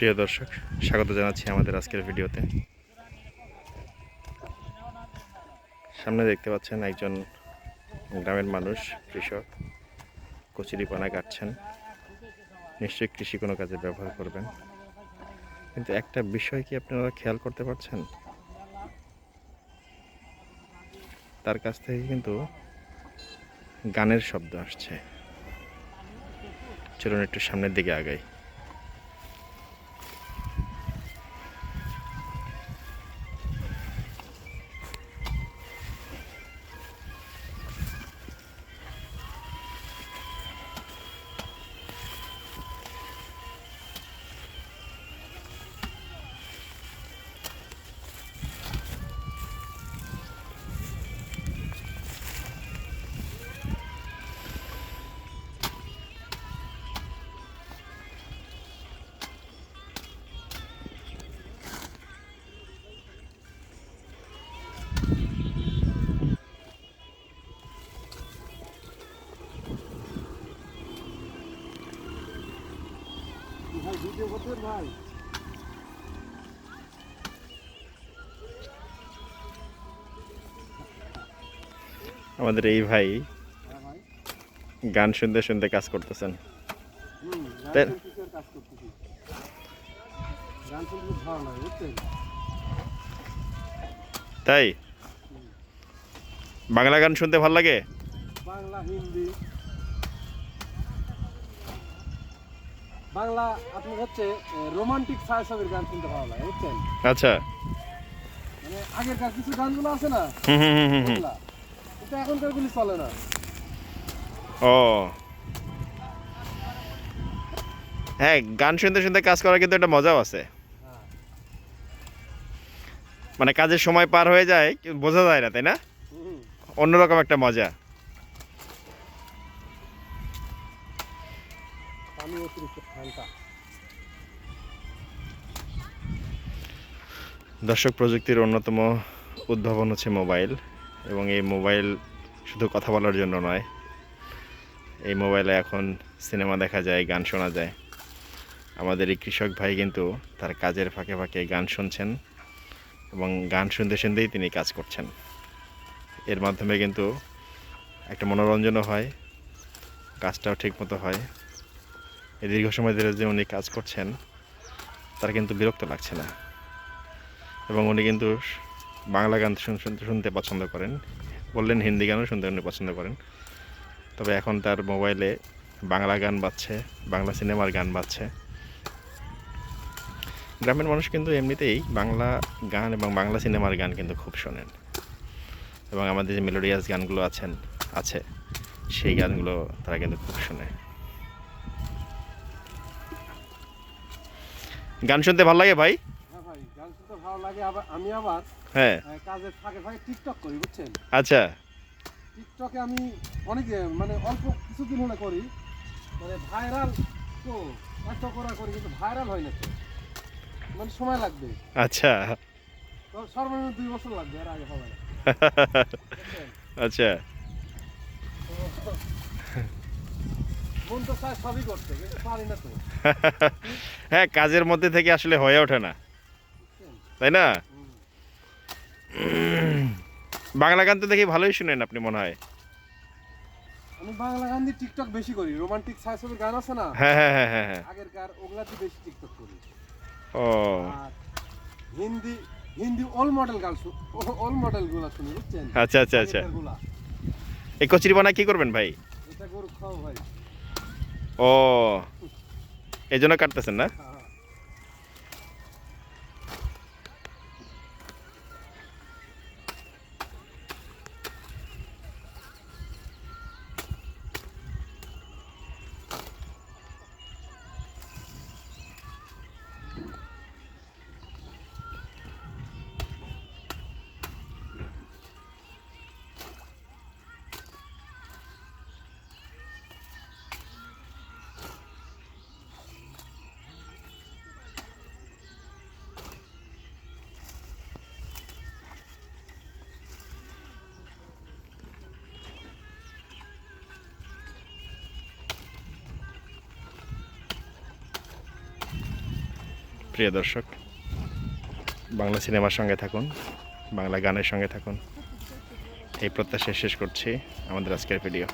প্রিয় দর্শক, স্বাগত জানাচ্ছি আমাদের আজকের ভিডিওতে। সামনে দেখতে পাচ্ছেন একজন গ্রামের মানুষ, কৃষক, কচুরিপানা কাটছেন। নিশ্চয়ই কৃষি কোনো কাজে ব্যবহার করবেন। কিন্তু একটা বিষয় কি আপনারা খেয়াল করতে পারছেন? তার কাছ থেকে কিন্তু গানের শব্দ আসছে। চলুন একটু সামনের দিকে আগাই। ভাই আমাদের এই ভাই গান শুনতে শুনতে কাজ করতেছেন। তাই? বাংলা গান শুনতে ভালো লাগে? বাংলা হিন্দি বাংলা আপনার হচ্ছে রোমান্টিক ছায়াছবির গান শুনতে ভালো লাগে বুঝছেন? আচ্ছা। মানে আগেরকার কিছু গানগুলো আছে না? হুম হুম হুম হুম হুম। এখনকার গুলি চলে না। ও। হ্যাঁ গান শুনতে শুনতে কাজ করার কিন্তু একটা মজাও আছে। হ্যাঁ। মানে কাজের সময় পার হয়ে যায় বোঝা যায় না তাই না? অন্যরকম একটা মজা। পানি অতিরিক্ত ঠান্ডা দর্শক, প্রযুক্তির অন্যতম উদ্ভাবন হচ্ছে মোবাইল এবং এই মোবাইল শুধু কথা বলার জন্য নয়, এই মোবাইলে এখন সিনেমা দেখা যায়, গান শোনা যায়। আমাদের এই কৃষক ভাই কিন্তু তার কাজের ফাঁকে ফাঁকে গান শুনছেন এবং গান শুনতে শুনতেই তিনি কাজ করছেন। এর মাধ্যমে কিন্তু একটা মনোরঞ্জনও হয়, কাজটাও ঠিকমতো হয়। দীর্ঘ সময় ধরে যে উনি কাজ করছেন, তার কিন্তু বিরক্ত লাগছে না। এবং উনি কিন্তু বাংলা গান শুনতে শুনতে পছন্দ করেন। বললেন হিন্দি গানও শুনতে উনি পছন্দ করেন। তবে এখন তার মোবাইলে বাংলা গান বাজছে, বাংলা সিনেমার গান বাজছে। গ্রামের মানুষ কিন্তু এমনিতেই বাংলা গান এবং বাংলা সিনেমার গান কিন্তু খুব শোনেন। এবং আমাদের যে মেলোডিয়াস গানগুলো আছেন, আছে, সেই গানগুলো তারা কিন্তু খুব শোনে। গান শুনতে ভালো লাগে ভাই? হ্যাঁ ভাই গান শুনতে ভালো লাগে আবার আমি আবার হ্যাঁ। কাজের ফাঁকে ফাঁকে টিকটক করি বুঝছেন? আচ্ছা। টিকটকে আমি অনেক মানে অল্প কিছুদিন হলে করি মানে ভাইরাল তো এত করা করি কিন্তু ভাইরাল হয় না তো। মানে সময় লাগবে। আচ্ছা। তো সর্বনিম্ন দুই বছর লাগবে আর আগে হবে আচ্ছা। হ্যাঁ কাজের মধ্যে থেকে আসলে হয়ে ওঠে না। তাই না? বাংলা গান তো দেখি ভালোই শুনেন আপনি মনে হয়। আমি বাংলা গান দিয়ে টিকটক বেশি করি রোমান্টিক ছায়াছবির গান আছে না? হ্যাঁ হ্যাঁ হ্যাঁ হ্যাঁ হ্যাঁ। আগেরকার ওগুলা দিয়ে বেশি টিকটক করি। ও। হিন্দি হিন্দি অল মডেল গান অল মডেলগুলা শুনি বুঝছেন? আচ্ছা আচ্ছা আচ্ছা। গুলা। এই কচুরি বানা কি করবেন ভাই? এটা গরু খাও ভাই। ও এই জন্য কাটতেছেন না? প্রিয় দর্শক, বাংলা সিনেমার সঙ্গে থাকুন, বাংলা গানের সঙ্গে থাকুন। এই প্রত্যাশা শেষ করছি আমাদের আজকের ভিডিও